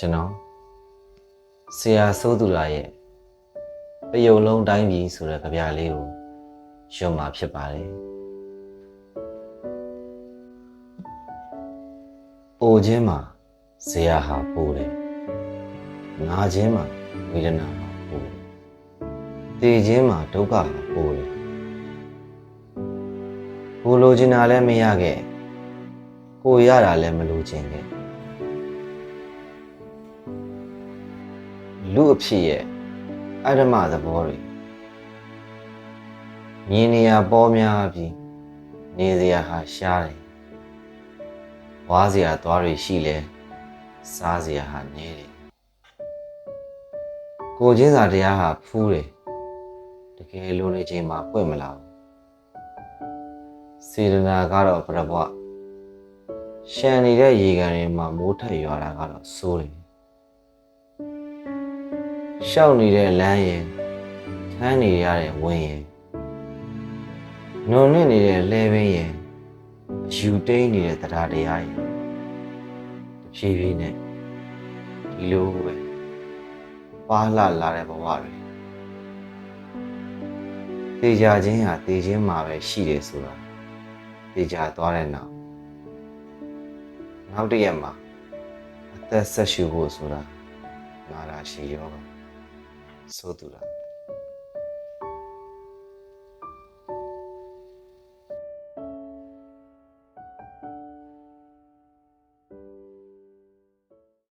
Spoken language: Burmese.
ကျွန်တော်ဆရာစိုးသူလာရဲ့တယုံလုံးတိုင်းပြည်ဆိုတဲ့ကြပြလေးကိုရွတ်မှာဖြစ်ပါတယ်။ပိုခြင်းမှာဇေယဟာပိုတယ်။နာခြင်းမှာဝေဒနာဟာပိုတယ်။တေခြင်းမှာဒုက္ခဟာပိုတယ်။ကိုလိုချင်တာလည်းမရခဲ့။ကိုရတာလည်းမလိုချင်ခဲ့။ လူအဖြစ်ရဲ့အဓမ္မသဘောတွေမြင်နေရပေါ်များပြီးနေစရာဟာရှားတယ်ဝါးစရာသွားတွေရှိလဲစားစရာဟာနည်းတယ်ကိုချင်းစာတရားဟာဖူးတယ်တကယ်လို့နေချိန်မှာပွင့်မလာဘူးစေတနာကတော့ပြဘွားရှန်နေတဲ့ရေကန်တွေမှာမိုးထက်ရွာတာကတော့စိုးတယ် ရှောက်နေတဲ့လမ်းရင်ထမ်းနေရတဲ့ဝင်းရင်နုံနေနေတဲ့လဲပင်ရင်အယူတိန်နေတဲ့တရားတရားရင်တဖြည်းဖြည်းနဲ့ဒီလိုပဲပါလာလာတဲ့ဘဝတွေတေချာခြင်းဟာတေခြင်းမှာပဲရှိတယ်ဆိုတာတေချာသွားတဲ့နောက်နောက်တစ်ရက်မှာအသက်ဆက်ရှုဖို့ဆိုတာနာရာရှိယောဂ ဆိုသူလား